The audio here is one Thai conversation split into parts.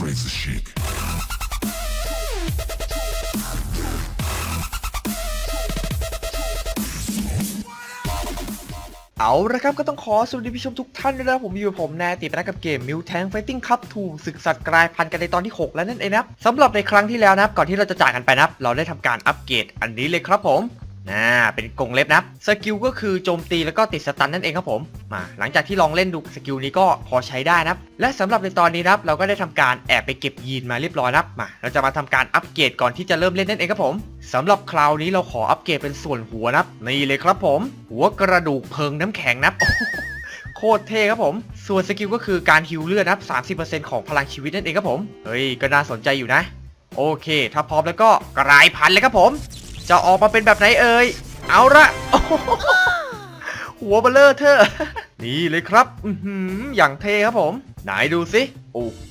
crazy chic. เอาละครับก็ต้องขอสวัสดีผู้ชมทุกท่านด้วยนะผมอยู่กับผมแนติปนะกับเกม m u t a n Fighting Cup 2ศึกสัตว์กลายพันธุ์กันในตอนที่ 6 แล้วนั่นเองนะสำหรับในครั้งที่แล้วนะครับก่อนที่เราจะจากกันไปนะครับเราได้ทำการอัปเกรดอันนี้เลยครับผม น่าเป็นกรงเล็บนับสกิลก็คือโจมตีแล้วก็ติดสตันนั่นเองครับผมมาหลังจากที่ลองเล่นดูสกิลนี้ก็พอใช้ได้นับและสำหรับในตอนนี้นับเราก็ได้ทำการแอบไปเก็บยีนมาเรียบร้อยนับมาเราจะมาทำการอัปเกรดก่อนที่จะเริ่มเล่นนั่นเองครับผมสำหรับคราวนี้เราขออัปเกรดเป็นส่วนหัวนับนี่เลยครับผม หัวกระดูกเพิงน้ำแข็งนับโคตรเท่ครับผม ส่วนสกิลก็คือการฮิวเลือดนะครับ30%ของพลังชีวิตนั่นเองครับผม เฮ้ย ก็น่าสนใจอยู่นะ โอเค ถ้าพร้อมแล้วก็กลายพันธุ์เลยครับผม จะออกมาเป็นแบบไหนเอ่ยเอาละหัวเบลเลอร์เธอ นี่เลยครับอือหืออย่างเท่ครับผม ไหนดูสิ โอ้โห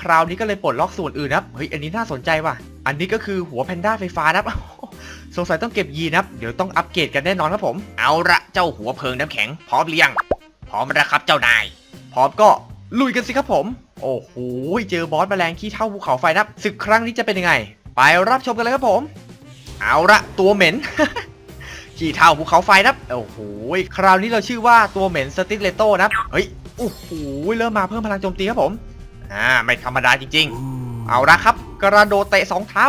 คราวนี้ก็เลยปลดล็อกส่วนอื่นนะเฮ้ย อันนี้น่าสนใจว่ะ อันนี้ก็คือหัวแพนด้าไฟฟ้านะครับสงสัยต้องเก็บยีนะครับเดี๋ยวต้องอัปเกรดกันแน่นอนครับผม เอาละเจ้าหัวเพิงน้ำแข็ง พร้อมหรือยัง พร้อมแล้วครับเจ้านาย พร้อมก็ลุยกันสิครับผม โอ้โห เจอบอสแมลงขี้เท่าภูเขาไฟนะครับศึกครั้งนี้จะเป็นยังไง ไปรับชมกันเลยครับผม เอาละตัวเหม็นขี้เท่าภูเขาไฟนะครับโอ้โหคราวนี้เราชื่อว่าตัวเหม็นสติเลโต้นะเฮ้ยโอ้โหเริ่มมาเพิ่มพลังโจมตีครับผมอ่าไม่ธรรมดาจริง ๆ เอาละครับ กระโดดเตะสองเท้า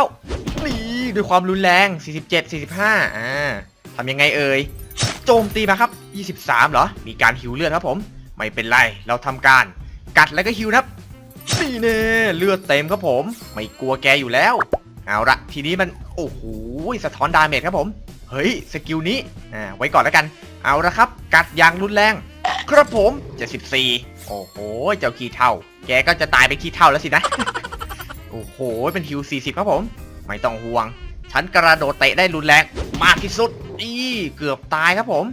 นี่ด้วยความรุนแรง 47 45อ่าทำยังไงเอ่ยโจมตีมาครับ 23 เหรอ มีการหิวเลือดครับผม ไม่เป็นไร เราทำการกัดแล้วก็หิวนะครับนี่เน่เลือดเต็มครับผม ไม่กลัวแกอยู่แล้ว เอาละทีนี้มันโอ้โหสะท้อนดาเมจครับผม เฮ้ยสกิลนี้อ่าไว้ก่อนแล้วกัน เอาละครับ กัดอย่างรุนแรง ครับผม74โอ้โหเจ้าขี้เท่า แกก็จะตายเป็นขี้เท่าแล้วสินะ โอ้โหเป็นฮิว40 ครับผม ไม่ต้องห่วง ฉันกระโดดเตะได้รุนแรงมากที่สุดอีเกือบตายครับผม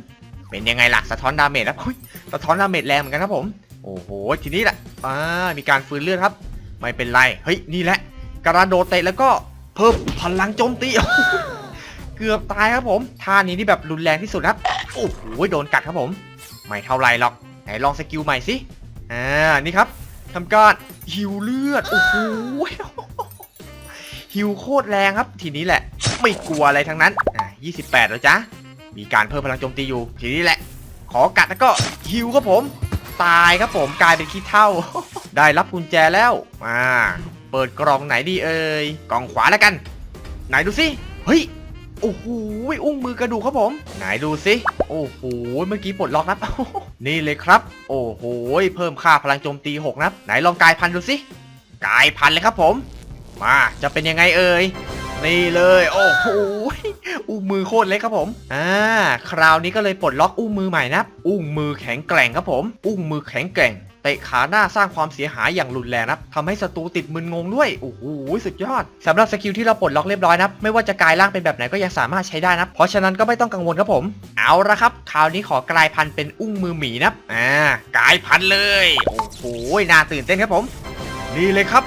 เป็นยังไงล่ะสะท้อนดาเมจนะอุ๊ยสะท้อนดาเมจแรงเหมือนกันครับผม โอ้โหทีนี้แหละอ่ามีการฟื้นเลือดครับ ไม่เป็นไรเฮ้ยนี่แหละกระโดดเตะแล้วก็ เพิ่มพลังโจมตี เกือบตายครับผมท่านี้นี่แบบรุนแรงที่สุดครับ โอ้โหโดนกัดครับผม ไม่เท่าไรหรอก ไหนลองสกิลใหม่สิอ่า นี่ครับทำการหิวเลือด โอ้โหฮิวโคตรแรงครับ ทีนี้แหละ ไม่กลัวอะไรทั้งนั้น อ่า28 แล้วจ้ะมีการเพิ่มพลังโจมตีอยู่ ทีนี้แหละ ขอกัดแล้วก็ฮิวครับผม ตายครับผม กลายเป็นขี้เท่า ได้รับกุญแจแล้ว มา ปิดกล่องไหนดีเอ่ยกล่องขวาแล้วกัน ไหนดูสิเฮ้ยโอ้โหอุ้งมือกระดูกครับผม ไหนดูสิโอ้โหเมื่อกี้ปลดล็อกนะนี่เลยครับ โอ้โหเพิ่มค่าพลังโจมตี6นะไหนลองกลายพันธุ์ดูสิกลายพันธุ์เลยครับผม มาจะเป็นยังไงเอ่ยนี่เลย โอ้โหอุ้งมือโคตรเล็กครับผมอ่าคราวนี้ก็เลยปลดล็อกอุ้งมือใหม่นะอุ้งมือแข็งแกร่งครับผม อุ้งมือแข็งแกร่ง เตะขาหน้าสร้างความเสียหายอย่างรุนแรงนะทำให้ศัตรูติดมึนงงด้วย โอ้โห สุดยอดสำหรับสกิลที่เราปลดล็อกเรียบร้อยนะไม่ว่าจะกลายร่างเป็นแบบไหนก็ยังสามารถใช้ได้นะ เพราะฉะนั้นก็ไม่ต้องกังวลครับผม เอาละครับ คราวนี้ขอกลายพันธุ์เป็นอุ้งมือหมีนะอ่ากลายพันธุ์เลย โอ้โห น่าตื่นเต้นครับผม นี่เลยครับ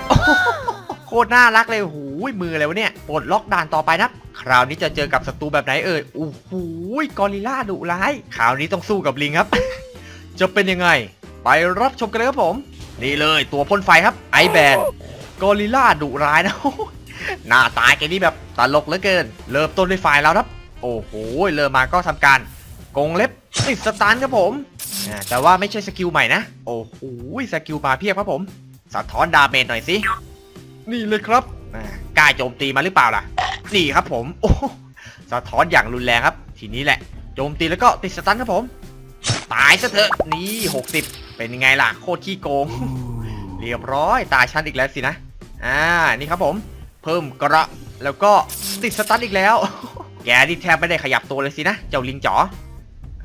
โคตรน่ารักเลยโอ้โหมืออะไรวะเนี่ย ปลดล็อกด่านต่อไปนะคราวนี้จะเจอกับศัตรูแบบไหนเอ่ย โอ้โห กอริลลาดุร้าย คราวนี้ต้องสู้กับลิงครับ จะเป็นยังไง ไปรับชมกันเลยครับผม นี่เลยตัวพ่นไฟครับไอแบนกอริลลาดุร้ายนะหน้าตายแกนี่แบบตลกเหลือเกิน เริ่มต้นด้วยไฟแล้วครับ โอ้โหเริ่มมาก็ทำการกงเล็บติดสตาร์ครับผมแต่ว่าไม่ใช่สกิลใหม่นะ โอ้โหสกิลมาเพียบครับผมสะท้อนดาเมจหน่อยสิ นี่เลยครับกล้าโจมตีมาหรือเปล่าล่ะ นี่ครับผม โอ้สะท้อนอย่างรุนแรงครับ ทีนี้แหละ โจมตีแล้วก็ติดสตันครับผม ตายซะเถอะ นี่ 60 เป็นยังไงล่ะโคตรขี้โกง เรียบร้อยตายชั้นอีกแล้วสินะ อ่า นี่ครับผม เพิ่มกระ แล้วก็ติดสตันอีกแล้ว แกนี่แทบไม่ได้ขยับตัวเลยสินะ เจ้าลิงจ๋อ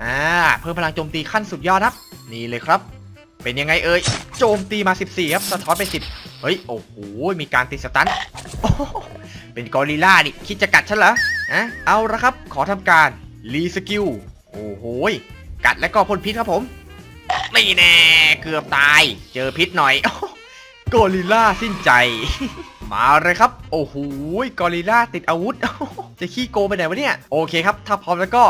อ่า เพิ่มพลังโจมตีขั้นสุดยอดครับ นี่เลยครับ เป็นยังไงเอ่ย โจมตีมา 14 ครับสะท้อนไป 10 เฮ้ย โอ้โห มีการติดสตันโอ้โหเป็นกอริลลานี่คิดจะกัดฉันเหรออะเอาละครับ ขอทำการรีสกิล โอ้โห กัดแล้วก็พ่นพิษครับผม นี่แน่เกือบตาย เจอพิษหน่อยอกอริลลาสิ้นใจ มาเลยครับ โอ้โหกอริลลาติดอาวุธ จะขี้โกไปไหนวะเนี่ย โอเคครับ ถ้าพร้อมแล้วก็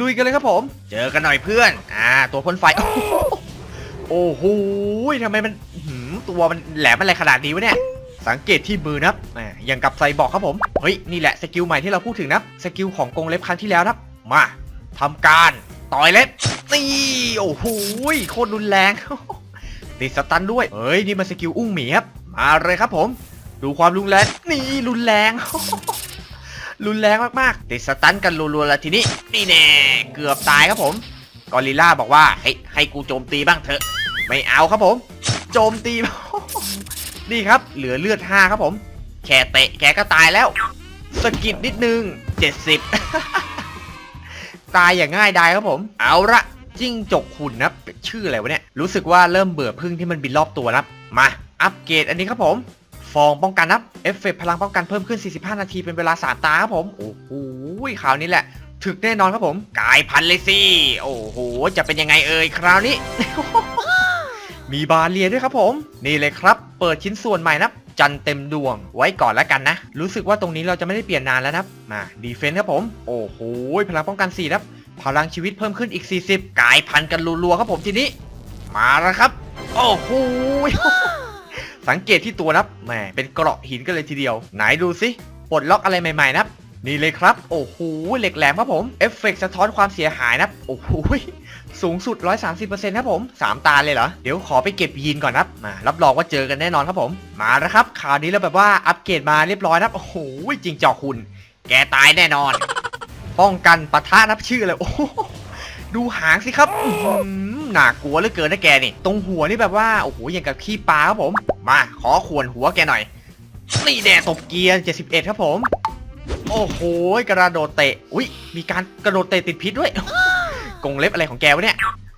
ลุยกันเลยครับผม เจอกันหน่อยเพื่อน อ่า ตัวพ่นไฟ โอ้โหทำไมมันตัวมันแหลมอะไรขนาดนี้วะเนี่ย สังเกตที่มือนับอย่างกับไซบอกครับผม เฮ้ย นี่แหละสกิลใหม่ที่เราพูดถึงนับสกิลของกงเล็บครั้งที่แล้วนะครับมาทำการต่อยเล็บ นี่โอ้โหโคตรรุนแรงติดสตันด้วยเฮ้ยนี่มันสกิลอุ้งหมีครับมาเลยครับผม ดูความรุนแรงนี่รุนแรง รุนแรงมากๆ ติดสตันกันรัวๆแล้วทีนี้นี่แน่เกือบตายครับผมกอริล่าบอกว่าให้ให้กูโจมตีบ้างเถอะ ไม่เอาครับผม โจมตี นี่ครับ เหลือเลือด5ครับผม แค่เตะแกก็ตายแล้วสกิดนิดนึง70ตายอย่างง่ายดายครับผม เอาละ จิ้งจกหุ่นนะชื่ออะไรวะเนี่ย รู้สึกว่าเริ่มเบื่อพึ่งที่มันบินรอบตัวนะมา อัปเกรดอันนี้ครับผม ฟองป้องกันนะเอฟเฟกต์พลังป้องกันเพิ่มขึ้น 45 นาทีเป็นเวลา 3 ตาครับผม โอ้โหคราวนี้แหละ ถึกแน่นอนครับผม กายพันธุ์เลยสิ โอ้โห จะเป็นยังไงเอ่ยคราวนี้ มีบาเรียด้วยครับผม นี่เลยครับ เปิดชิ้นส่วนใหม่นะจันเต็มดวงไว้ก่อนแล้วกันนะ รู้สึกว่าตรงนี้เราจะไม่ได้เปลี่ยนนานแล้วนะมาดีเฟนส์ครับผม โอ้โหพลังป้องกัน4นะ พลังชีวิตเพิ่มขึ้นอีก 40กายพันธุ์กันรัวๆครับผมทีนี้ มาแล้วครับ โอ้โหสังเกตที่ตัวนะครับแหมเป็นเกราะหินกันเลยทีเดียว ไหนดูสิปลดล็อกอะไรใหม่ๆนะนี่เลยครับ โอ้โห เหล็กแหลมครับผม เอฟเฟกต์สะท้อนความเสียหายนะโอ้โห สูงสุด 130%ครับผม 3 ตาเลยเหรอ เดี๋ยวขอไปเก็บยีนก่อนนะมารับรองว่าเจอกันแน่นอนครับผม มาแล้วครับข่าวนี้เราแบบว่าอัปเกรดมาเรียบร้อยนะโอ้โห จริงจอกคุณ แกตายแน่นอน ป้องกันปะทะนับชื่อเลยโอ้โหดูหางสิครับหนากลัวเหลือเกินนะแกนี่ ตรงหัวนี่แบบว่า โอ้โห อย่างกับขี้ปลาครับผม มาขอขวนหัวแกหน่อย นี่แน่ตบเกียร์ 71 ครับผม โอ้โห กระโดดเตะ อุ้ย มีการกระโดดเตะติดพิษด้วย กงเล็บอะไรของแกวะเนี่ย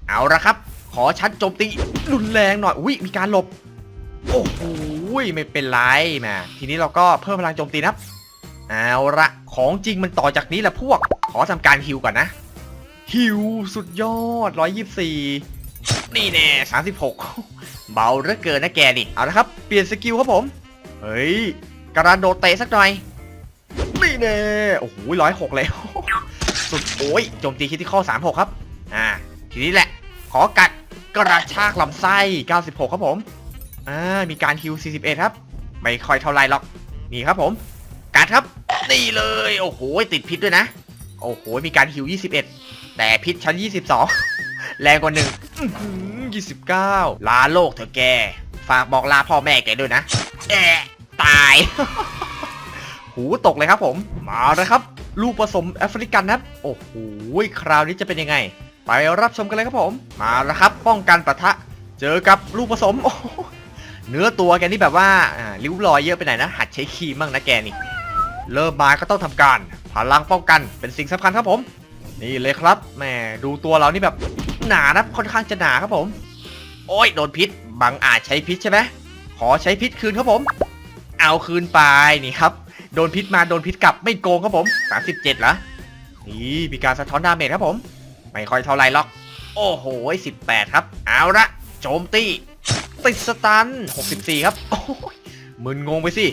เอาละครับ ขอชัดโจมตีรุนแรงหน่อย อุ้ย มีการหลบ โอ้โห ไม่เป็นไรมา ทีนี้เราก็เพิ่มพลังโจมตีนะ เอาละของจริงมันต่อจากนี้แหละพวก ขอทำการฮิวก่อนนะ ฮิวสุดยอด 124 นี่แน่36 เบาเหลือเกินนะแกนี่ เอาละครับ เปลี่ยนสกิลครับผม เฮ้ย กระโดดเตะสักหน่อย นี่แน่ โอ้โหร้อยหกเลยสุดโอ้ยโจมตีคิดที่ข้อ36 ครับ อ่า ทีนี้แหละ ขอกัดกระชากลำไส้ 96 ครับผม อ่า มีการฮิว41 ครับ ไม่ค่อยเท่าไรหรอก นี่ครับผม กัดครับ นี่เลย โอ้โห ติดพิษด้วยนะ โอ้โห มีการฮิว 21 แต่พิษชั้น 22 แรงกว่าหนึ่งอื้อหือ29ลาโลกเถอะแก ฝากบอกลาพ่อแม่แกด้วยนะ แอะตาย หูตกเลยครับผม มาเลยครับ ลูกผสมแอฟริกันนะครับ โอ้โห คราวนี้จะเป็นยังไง ไปรับชมกันเลยครับผม มาแล้วครับ ป้องกันปะทะ เจอกับลูกผสม เนื้อตัวแกนี่แบบว่าอ่าริ้วรอยเยอะไปไหนนะ หัดใช้ครีมบ้างนะแกนี่ เริ่มมาก็ต้องทำการพลังป้องกันเป็นสิ่งสำคัญครับผม นี่เลยครับแหมดูตัวเรานี่แบบหนานะค่อนข้างจะหนาครับผม โอ้ยโดนพิษบังอาจใช้พิษใช่ไหมขอใช้พิษคืนครับผม เอาคืนไปนี่ครับ โดนพิษมาโดนพิษกลับไม่โกงครับผม 37เหรอนี่มีการสะท้อนดาเมจครับผม ไม่ค่อยเท่าไรหรอก โอ้โห 18 ครับ เอาละโจมตีติดสตัน 64 ครับโอ้ยมึนงงไปสิ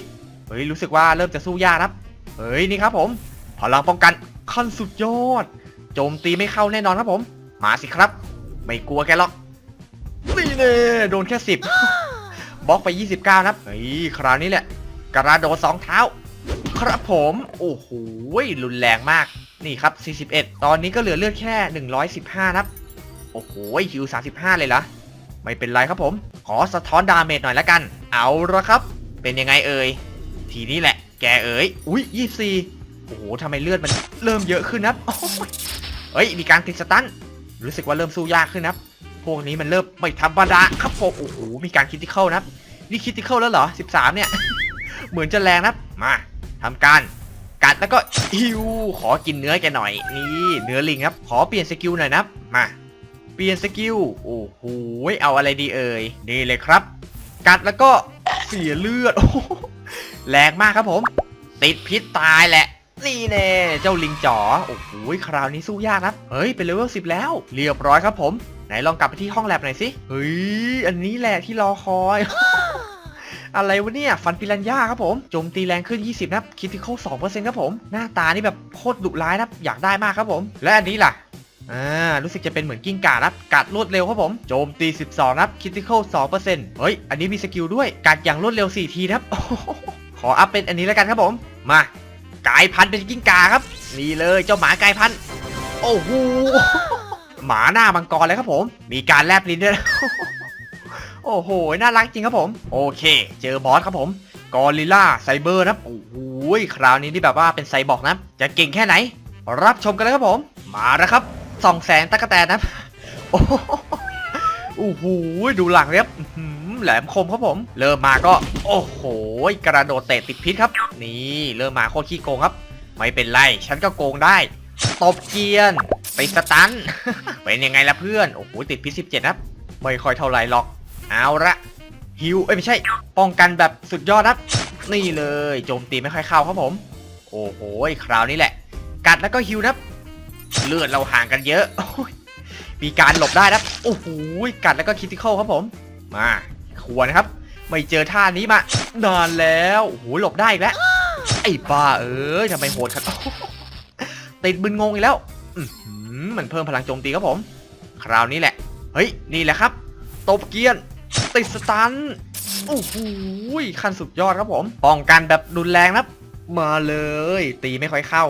เฮ้ย รู้สึกว่าเริ่มจะสู้ยากครับ เฮ้ยนี่ครับผมพลังป้องกันขั้นสุดยอด โจมตีไม่เข้าแน่นอนครับผม มาสิครับ ไม่กลัวแกหรอกนี่เน่โดนแค่10บบล็อกไป 29ครับเฮ้ยคราวนี้แหละ กระโดดสองเท้า ครับผมโอ้โหรุนแรงมากนี่ครับ 41 ตอนนี้ก็เหลือเลือดแค่ 115 ครับ โอ้โหฮิว 35 เลยเหรอ ไม่เป็นไรครับผม ขอสะท้อนดาเมจหน่อยละกัน เอาละครับ เป็นยังไงเอ่ย ทีนี้แหละ แกเอ๋ยอุ้ย24โอ้โหทำไมเลือดมันเริ่มเยอะขึ้นนับเฮ้ยมีการติดสตันรู้สึกว่าเริ่มสู้ยากขึ้นนับพวกนี้มันเริ่มไม่ธรรมดาครับผมโอ้โหมีการคิดที่เข้านะครับนี่คิดที่เข้าแล้วเหรอ 13 เนี่ย เหมือนจะแรงนับมาทำการกัดแล้วก็ฮิวขอกินเนื้อแกหน่อย นี่เนื้อลิงครับ ขอเปลี่ยนสกิลหน่อยนับมาเปลี่ยนสกิลโอ้โหเอาอะไรดีเอ่ยนี่เลยครับ กัดแล้วก็เสียเลือดโอ้ แรงมากครับผม ติดพิษตายแหละ นี่แน่เจ้าลิงจ๋อ โอ้โหคราวนี้สู้ยากนะเฮ้ย เป็นเลเวล10แล้ว เรียบร้อยครับผม ไหนลองกลับไปที่ห้องแลบหน่อยสิ เฮ้ย อันนี้แหละที่รอคอย อะไรวะเนี่ย ฟันปิรันย่าครับผมโจมตีแรงขึ้น 20 นะคิดที่เข้า2%ครับผม หน้าตานี่แบบโคตรดุร้ายนะอยากได้มากครับผม และอันนี้ล่ะอ่า รู้สึกจะเป็นเหมือนกิ้งก่านะครับกัดรวดเร็วครับผม โจมตี 12นะครับ คิ t ิค a l 2%เฮ้ย อันนี้มีสกิลด้วย กัดอย่างรวดเร็ว 4 ทีนะครับ ออัพเป็นอันนี้แล้วกันครับผม มากลายพันธุ์เป็นกิ้งก่าครับ นี่เลยเจ้าหมากลายพันธุ์โอ้โหหมาหน้ามังกรเลยครับผม มีการแลบลิ้นด้วยโอ้โห น่ารักจริงครับผม โอเค เจอบอสครับผม กอริลล่าไซเบอร์นะโอ้โห คราวนี้นี่แบบว่าเป็นไซบอร์กนะ จะเก่งแค่ไหน รับชมกันเลยครับผม มาแล้วครับสองแสนตะกะแตนนะ โอ้โห ดูหลังเลยบ แหลมคมครับผม เริ่มมาก็ โอ้โห กระโดดเตะติดพิษครับ นี่เริ่มมาโคตรขี้โกงครับ ไม่เป็นไร ฉันก็โกงได้ ตบเกียน ไปสตัน เป็นยังไงล่ะเพื่อน โอ้โห ติดพิษ 17 ครับ ไม่ค่อยเท่าไหรหรอก เอาละฮิว เอ้ยไม่ใช่ ป้องกันแบบสุดยอดครับ นี่เลย โจมตีไม่ค่อยเข้าครับผม โอ้โห คราวนี้แหละ กัดแล้วก็ฮิวนะครับ เลือดเราห่างกันเยอะอยมีการหลบได้นะครับโอ้โห กัดแล้วก็คิติคอลครับผม มา ควรครับ ไม่เจอท่านี้มานานแล้วโอ้โหหลบได้อีกแล้ว ไอ้บ้าเอ้ยทำไมโหดครับโอ้โหติดบึนงงอีกแล้วมันเพิ่มพลังโจมตีครับผม คราวนี้แหละ เฮ้ย นี่แหละครับ ตบเกียน ติดสตัน โอ้โหขั้นสุดยอดครับผม ป้องกันแบบรุนแรงนะครับ มาเลย ตีไม่ค่อยเข้า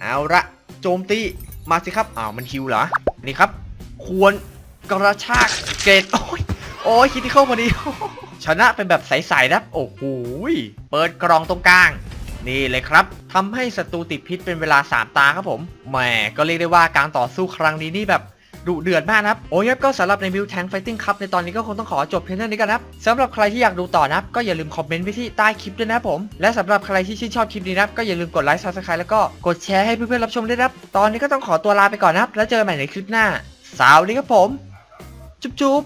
เอาละโจมตี มาสิครับ อ้าว มันฮิวเหรอ นี่ครับ ควรกระชากเกรดโอ้ย โอ้ยคิดที่เข้าพอดี ชนะเป็นแบบใสๆนะโอ้โหเปิดกรองตรงกลาง นี่เลยครับทำให้ศัตรูติดพิษเป็นเวลา 3 ตาครับผมแหมก็เรียกได้ว่าการต่อสู้ครั้งนี้นี่แบบดุเดือดมากนะครับ โอ้ยครับก็สำหรับใน Mill Tank Fighting Cup ในตอนนี้ก็คงต้องขอจบเพียงเท่านี้กันนะครับสำหรับใครที่อยากดูต่อนะครับ ก็อย่าลืมคอมเมนต์ไว้ที่ใต้คลิปด้วยนะครับผม และสำหรับใครที่ชื่นชอบคลิปนี้นะครับ ก็อย่าลืมกดไลค์ Subscribe แล้วก็กดแชร์ให้เพื่อนๆรับชมด้วยนะครับ ตอนนี้ก็ต้องขอตัวลาไปก่อนนะครับ แล้วเจอกันใหม่ในคลิปหน้า สวัสดีครับผม จุ๊บจุ๊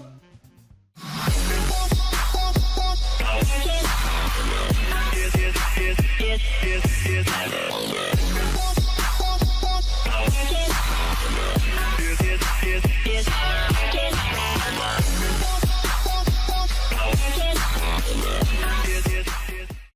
is, is.